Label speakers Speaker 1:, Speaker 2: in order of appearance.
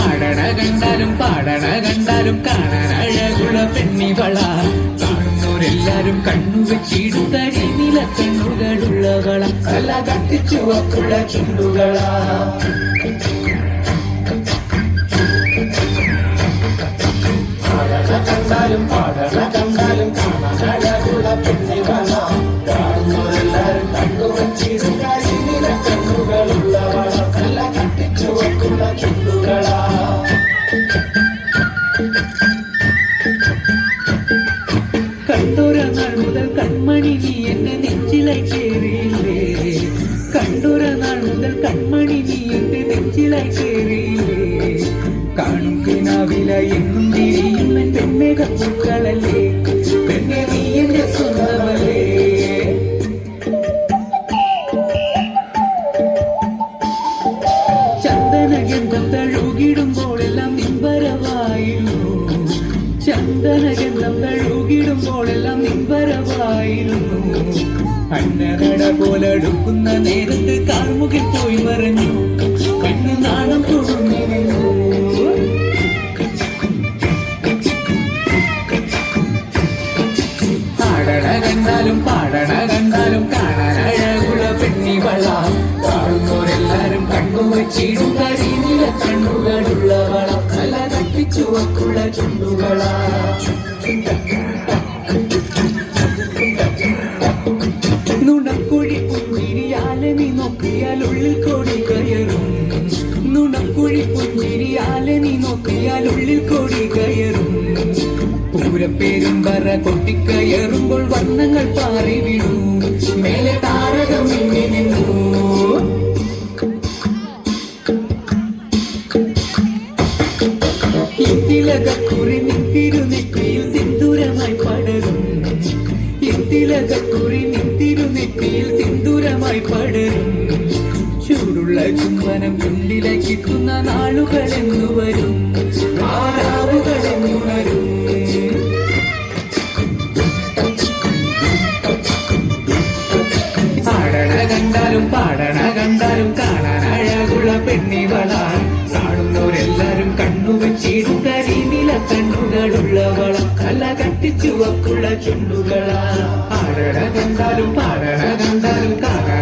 Speaker 1: ആടണ കണ്ടാലും പാടണ കണ്ടാലും കാണാൻ അഴകുള്ള പെണ്ണിവള കാണുന്നവരെല്ലാരും കണ്ണു വെച്ചിടും കരിനില കണ്ണുകളുള്ളവള കല കത്തിച്ചുവക്കുള്ള ചുണ്ടുകളാ. പാടണ കണ്ടാലും കാണാൻ കത്തിച്ചുവക്കുള്ള ചുണ്ടുകളാ നാൾ മുതൽ കൺമണി നീ എന്റെ നെഞ്ചിലായി കണ്ടൊര നാൾ മുതൽ കൺമണി നീ എന്റെ നെഞ്ചിലായി കിനാവില എന്നും തിരിയും പെണ്ണേക പൂക്കളല്ലേ പെണ്ണെ നിൻവരവായിരുന്നു ചന്ദനഗന്ധം തഴുകിടുമ്പോഴെല്ലാം നിൻവരവായിരുന്നു അന്നനട പോലടുക്കുന്ന നേരത്ത് കാർമുകിൽ പോയി മറഞ്ഞു. കണ്ണു നാണം കൊടുന്നിരുന്നു ആടണ കണ്ടാലും പാടണ കണ്ടാലും കാണാൻ അഴകുള്ള പെണ്ണിവള കാണുന്നവരെല്ലാരും കണ്ണു വെച്ചിടും കണ്ണുകളുള്ളവള തല തട്ടിച്ചുവക്കുള്ള ചുണ്ടുകളാ. നുണക്കുഴി പുഞ്ചിരിയാലെ നീ നോക്കിയാൽ ഉള്ളിൽ കോടി കയറും. നുണക്കുഴി പുഞ്ചിരിയാലെ നീ നോക്കിയാൽ ഉള്ളിൽ കോടി കയറും. പൂരപ്പേരും പറ കൊട്ടിക്കയറുമ്പോൾ വർണങ്ങൾ പാറി വീണു മേലെ താരകം ഇങ്ങനെ നിന്നു. ഇന്തിലകക്കുറി നിന്തിരുനെറ്റിയിൽ സിന്ദൂരമായി പടരും. ഇന്തിലകക്കുറി നിന്തിരുനെറ്റിയിൽ സിന്ദൂരമായി പടരും. ചൂടുള്ള ചുംബനം ചുണ്ടിലേക്കെത്തുന്ന നാളുകൾ എന്നു വരും. ആരാവുകൾ തല കെട്ടിച്ചു ചുണ്ടുകളാ. പാടണ കണ്ടാലും പാടണ